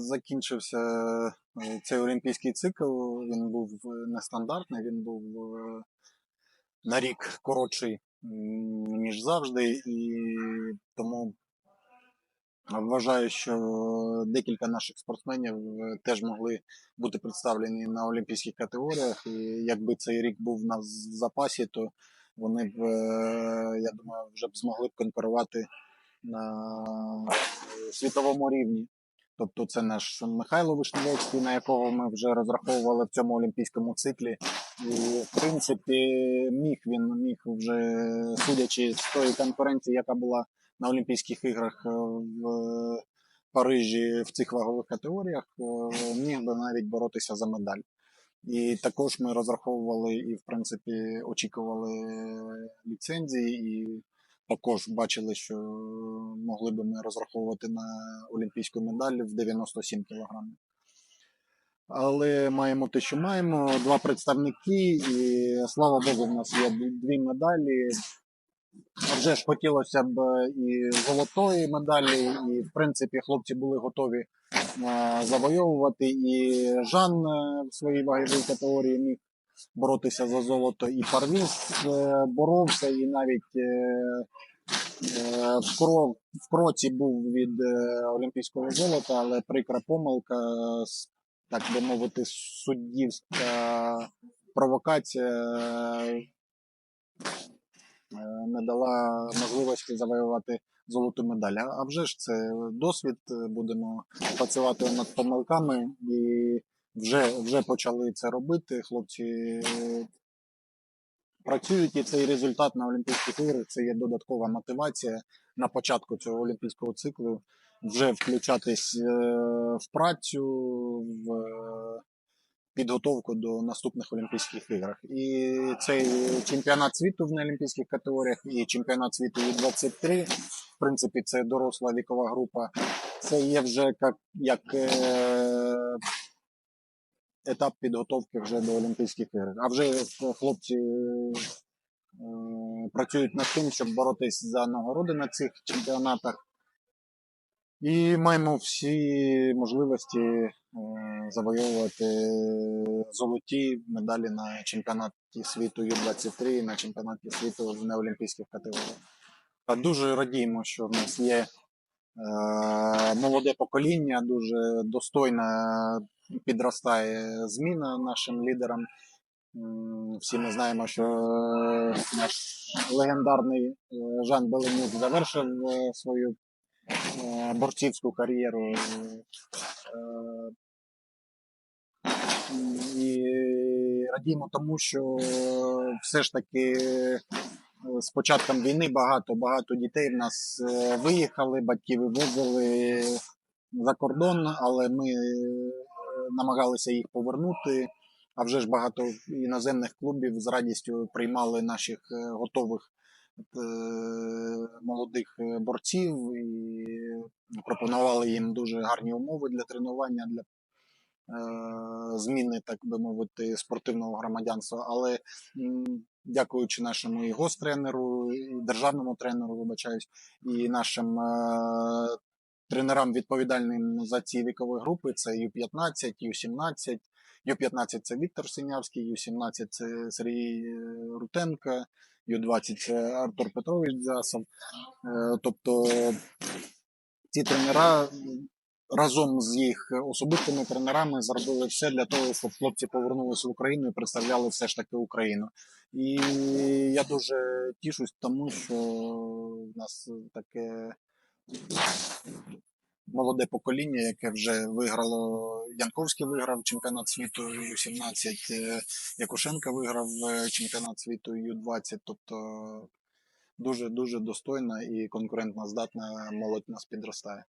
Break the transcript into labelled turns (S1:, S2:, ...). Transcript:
S1: закінчився е, цей олімпійський цикл. Він був е, нестандартний, він був е, на рік коротший, ніж завжди, і тому вважаю, що декілька наших спортсменів теж могли бути представлені на олімпійських категоріях. І якби цей рік був в нас в запасі, то вони б, я думаю, вже б змогли б конкурувати на світовому рівні. Тобто це наш Михайло Вишневецький, на якого ми вже розраховували в цьому олімпійському циклі. І в принципі міг він міг вже судячи з тої конференції, яка була на Олімпійських іграх е, в Парижі в цих вагових категоріях, е, міг би навіть боротися за медаль. І також ми розраховували і, в принципі, очікували ліцензії, і також бачили, що могли би ми розраховувати на олімпійську медаль в 97 кілограмів. Але маємо те, що маємо. Два представники, і слава Богу, в нас є дві медалі. А Вже ж хотілося б і золотої медалі, і в принципі хлопці були готові завойовувати. І Жан е, в своїй ваговій категорії міг боротися за золото, і Парвіз е, боровся, і навіть е, е, в, кро, в кроці був від олімпійського золота, але прикра помилка, так би мовити, суддівська провокація не дала можливості завоювати золоту медаль. А вже ж це досвід. Будемо працювати над помилками і вже, вже почали це робити. Хлопці працюють, і цей результат на Олімпійських іграх це є додаткова мотивація на початку цього олімпійського циклу. Вже включатись е, в працю, в е, підготовку до наступних Олімпійських іграх. І цей чемпіонат світу в неолімпійських категоріях і чемпіонат світу U23, в принципі, це доросла вікова група. Це є вже як, як е, етап підготовки вже до Олімпійських ігор. А вже хлопці е, працюють над тим, щоб боротись за нагороди на цих чемпіонатах. І маємо всі можливості е, завойовувати золоті медалі на чемпіонаті світу Ю-23 і на чемпіонаті світу в неолімпійських категоріях. Дуже радіємо, що в нас є молоде покоління, дуже достойна підростає зміна нашим лідерам. Всі ми знаємо, що е, наш легендарний е, Жан Беленюк завершив е, свою е, борцівську кар'єру. Е, І радіємо тому, що все ж таки е, з початком війни багато багато дітей в нас е, виїхали, батьки вивозили за кордон, але ми е, намагалися їх повернути. А вже ж багато іноземних клубів з радістю приймали наших е, готових молодих борців і пропонували їм дуже гарні умови для тренування, для зміни, так би мовити, спортивного громадянства. Але дякуючи нашому і гостренеру, і державному тренеру, вибачаюсь, і нашим е, тренерам відповідальним за ці вікові групи, це Ю-15, Ю-17. Ю-15 це Віктор Синявський, Ю-17 це Сергій Рутенко, Ю-20 це Артур Петрович Дзасов. Е, Тобто ці тренера разом з їх особистими тренерами зробили все для того, щоб хлопці повернулися в Україну і представляли все ж таки Україну. І я дуже тішусь тому, що в нас таке молоде покоління, яке вже виграло. Янковський виграв чемпіонат світу Ю-17, е, Якушенко виграв е, чемпіонат світу Ю-20. Тобто дуже дуже достойна і конкурентно здатна молодь нас підростає.